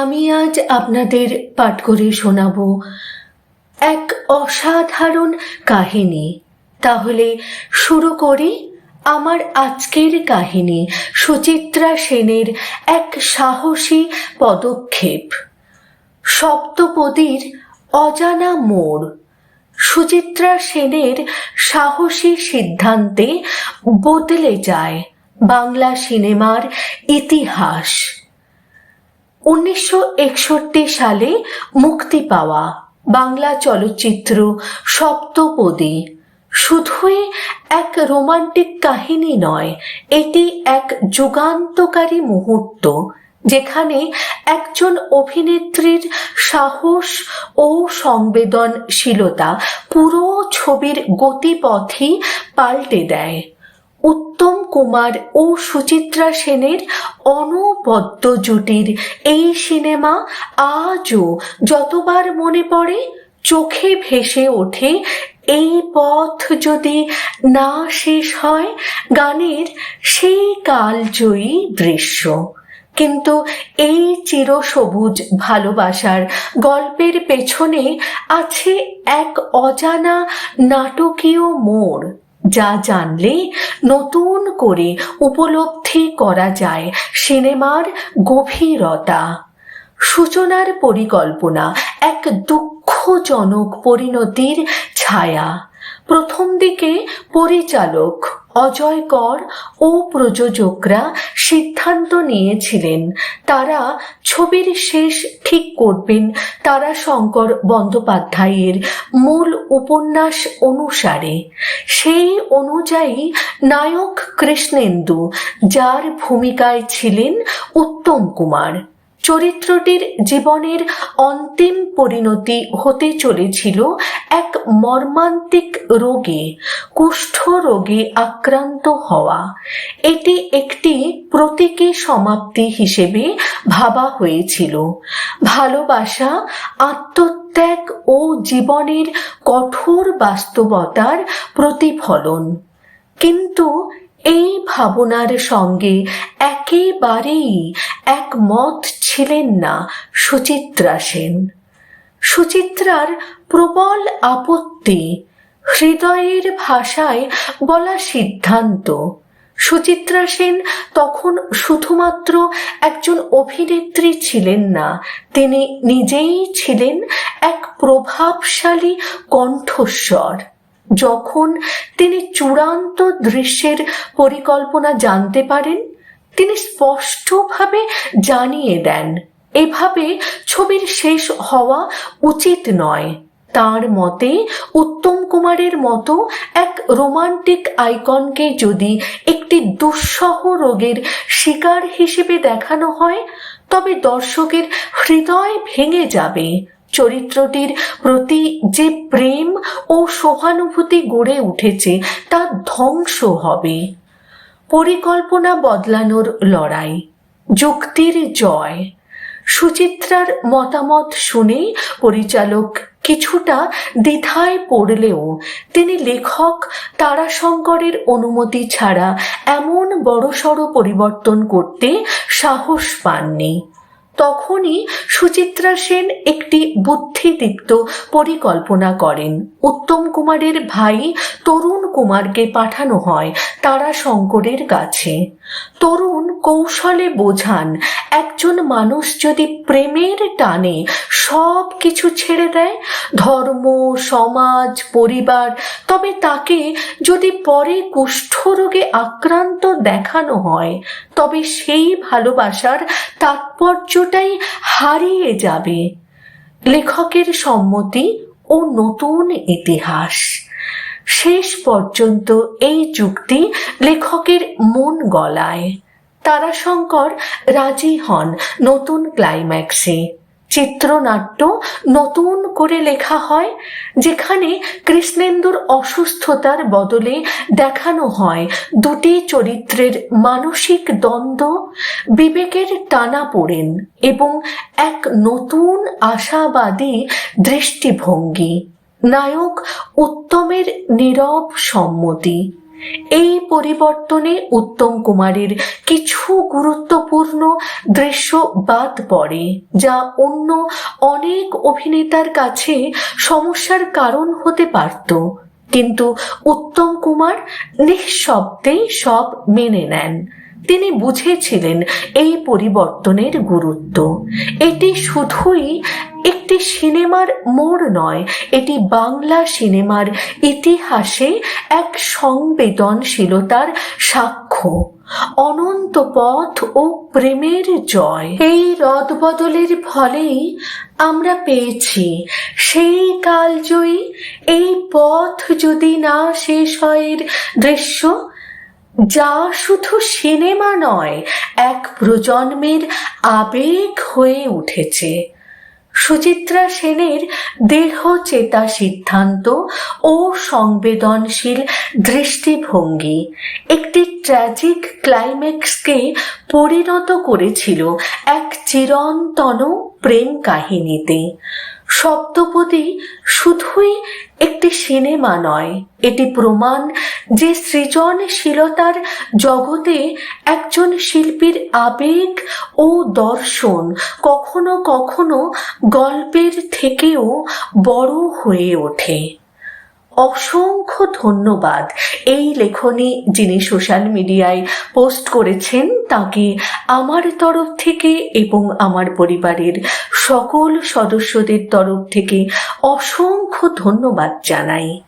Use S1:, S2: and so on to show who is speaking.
S1: আমি আজ আপনাদের পাঠ করে শোনাব এক অসাধারণ কাহিনী। তাহলে শুরু করি আমার আজকের কাহিনী, সুচিত্রা সেনের এক সাহসী পদক্ষেপ। সপ্তপদীর অজানা মোড়। সুচিত্রা সেনের সাহসী সিদ্ধান্তে বদলে যায় বাংলা সিনেমার ইতিহাস। উনিশশো একষট্টি সালে মুক্তি পাওয়া বাংলা চলচ্চিত্র সপ্তপদী। শুধুই এক রোমান্টিক কাহিনী নয়, এটি এক যুগান্তকারী মুহূর্ত, যেখানে একজন অভিনেত্রীর সাহস ও সংবেদনশীলতা পুরো ছবির গতিপথই পাল্টে দেয়। উত্তম কুমার ও সুচিত্রা সেনের অনবদ্য জুটির এই সিনেমা আজও যতবার মনে পড়ে, চোখে ভেসে ওঠে। এই পথ যদি না শেষ হয়, গানের সেই কালজয়ী দৃশ্য। কিন্তু এই চিরসবুজ ভালোবাসার গল্পের পেছনে আছে এক অজানা নাটকীয় মোড়। যা জানলে নতুন করে উপলব্ধি করা যায় সিনেমার গভীরতা। সূচনার পরিকল্পনা, এক দুঃখজনক পরিণতির ছায়া। প্রথম দিকে পরিচালক অজয় কর ও প্রযোজকরা সিদ্ধান্ত নিয়েছিলেন। তারা ছবির শেষ ঠিক করবেন তারা শঙ্কর বন্দ্যোপাধ্যায়ের মূল উপন্যাস অনুসারে। সেই অনুযায়ী নায়ক কৃষ্ণেন্দু, যার ভূমিকায় ছিলেন উত্তম কুমার। চরিত্রটির জীবনের অন্তিম পরিণতি হতে চলেছিল এক মর্মান্তিক রোগে, কুষ্ঠ রোগে আক্রান্ত হওয়া। এটি একটি প্রতীকী সমাপ্তি হিসেবে ভাবা হয়েছিল। ভালোবাসা, আত্মত্যাগ ও জীবনের কঠোর বাস্তবতার প্রতিফলন। কিন্তু এই ভাবনার সঙ্গে একেবারেই একমত ছিলেন না সুচিত্রা সেন। সুচিত্রার প্রবল আপত্তি হৃদয়ের ভাষায় বলা সিদ্ধান্ত। সুচিত্রা সেন তখন শুধুমাত্র একজন অভিনেত্রী ছিলেন না, তিনি নিজেই ছিলেন এক প্রভাবশালী কণ্ঠস্বর। যখন তিনি চূড়ান্ত দৃশ্যের পরিকল্পনা জানতে পারেন তিনি স্পষ্টভাবে জানিয়ে দেন, এভাবে ছবির শেষ হওয়া উচিত নয়। তার মতে, উত্তম কুমারের মতো এক রোমান্টিক আইকনকে যদি একটি দুঃসহ রোগের শিকার হিসেবে দেখানো হয়, তবে দর্শকের হৃদয় ভেঙে যাবে। চরিত্রটির প্রতি যে প্রেম ও সহানুভূতি গড়ে উঠেছে, তা ধ্বংস হবে। পরিকল্পনা বদলানোর লড়াই, যুক্তির জয়। সুচিত্রার মতামত শুনে পরিচালক কিছুটা দ্বিধায় পড়লেও তিনি লেখক তারাশঙ্করের অনুমতি ছাড়া এমন বড়সড় পরিবর্তন করতে সাহস পাননি। তখনই সুচিত্রা সেন একটি বুদ্ধিদীপ্ত পরিকল্পনা করেন। উত্তম কুমারের ভাই তরুণ কুমারকে পাঠানো হয় তারা শঙ্করের কাছে। তরুণ কৌশলে বোঝান, একজন মানুষ যদি প্রেমের টানে সব কিছু ছেড়ে দেয়, ধর্ম, সমাজ, পরিবার, তবে তাকে যদি পরে কুষ্ঠরোগে আক্রান্ত দেখানো হয়, তবে সেই ভালোবাসার তাৎপর্যটাই হারিয়ে যাবে। লেখকের সম্মতি ও নতুন ইতিহাস। শেষ পর্যন্ত এই যুক্তি লেখকের মন গলায়। তারাশঙ্কর রাজি হন নতুন ক্লাইম্যাক্সে। চিত্রনাট্য নতুন করে লেখা হয়, যেখানে কৃষ্ণেন্দুর অসুস্থতার বদলে দেখানো হয় দুটি চরিত্রের মানসিক দ্বন্দ্ব, বিবেকের টানা পড়েন এবং এক নতুন আশাবাদী দৃষ্টিভঙ্গি। নায়ক উত্তমের নীরব সম্মতি। এই পরিবর্তনে উত্তম কুমারের কিছু গুরুত্বপূর্ণ দৃশ্য বাদ পড়ে, যা অন্য অনেক অভিনেতার কাছে সমস্যার কারণ হতে পারত। কিন্তু উত্তম কুমার নিঃশব্দেই সব মেনে নেন। তিনি বুঝেছিলেন এই পরিবর্তনের গুরুত্ব। এটি শুধুই একটি সিনেমার মোড় নয়, এটি বাংলা সিনেমার ইতিহাসে এক সংবেদনশীলতার সাক্ষ্য। অনন্ত পথ ও প্রেমের জয়। এই রদবদলের ফলেই আমরা পেয়েছি। সেই কালজয়ী, এই পথ যদি না শেষ হয় দৃশ্য যা শুধু সিনেমা নয়, এক প্রজন্মের আবেগ হয়ে উঠেছে। সুচিত্রা সেনের দেহ চেতা সিদ্ধান্ত ও সংবেদনশীল দৃষ্টিভঙ্গি একটি ট্র্যাজিক ক্লাইম্যাক্সকে পরিণত করেছিল এক চিরন্তন প্রেম কাহিনীতে। সপ্তপদী শুধুই একটি সিনেমা নয়। এটি প্রমাণ যে সৃজনশীলতার জগতে একজন শিল্পীর আবেগ ও দর্শন কখনো কখনো গল্পের থেকেও বড় হয়ে ওঠে। অসংখ্য ধন্যবাদ। এই লেখনী যিনি সোশ্যাল মিডিয়ায় পোস্ট করেছেন, তাকে আমার তরফ থেকে এবং আমার পরিবারের সকল সদস্যদের তরফ থেকে অসংখ্য ধন্যবাদ জানাই।